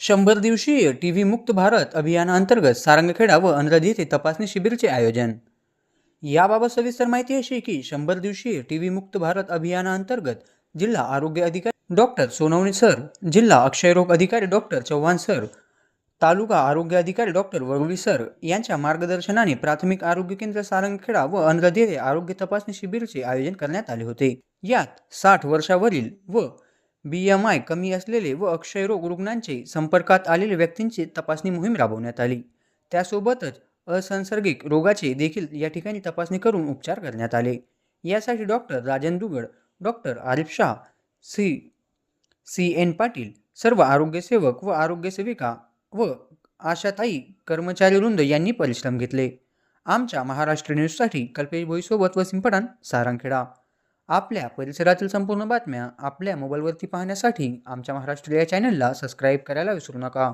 शंभर दिवसीय T V मुक्त भारत अभियानाअंतर्गत सारंगखेडा व अंधराज येथे तपासणी शिबिरचे आयोजन. याबाबत सविस्तर माहिती अशी की शंभर दिवसीय टी व्ही मुक्त भारत अभियानाअंतर्गत जिल्हा आरोग्य अधिकारी डॉक्टर सोनवणे सर जिल्हा अक्षयरोग अधिकारी डॉक्टर चव्हाण सर तालुका आरोग्य अधिकारी डॉक्टर वरुळी सर यांच्या मार्गदर्शनाने प्राथमिक आरोग्य केंद्र सारंगखेडा व अंधराज आरोग्य तपासणी शिबिरचे आयोजन करण्यात आले होते. यात साठ वर्षावरील व बी एम आय कमी असलेले व अक्षयरोग रुग्णांचे संपर्कात आलेल्या व्यक्तींची तपासणी मोहीम राबवण्यात आली. त्यासोबतच असंसर्गिक रोगाचे देखील या ठिकाणी तपासणी करून उपचार करण्यात आले. यासाठी doctor Rajan Dugad doctor Arif Shah C C N Patil सर्व आरोग्यसेवक व आरोग्यसेविका व आशाताई कर्मचारी रुंद यांनी परिश्रम घेतले. आमच्या महाराष्ट्र न्यूजसाठी कल्पेश भोईसोबत व सिंपडान सारंगखेडा. आपल्या परिसरातील संपूर्ण बातम्या आपल्या मोबाईलवरती पाहण्यासाठी आमच्या महाराष्ट्र या चॅनलला सबस्क्राईब करायला विसरू नका.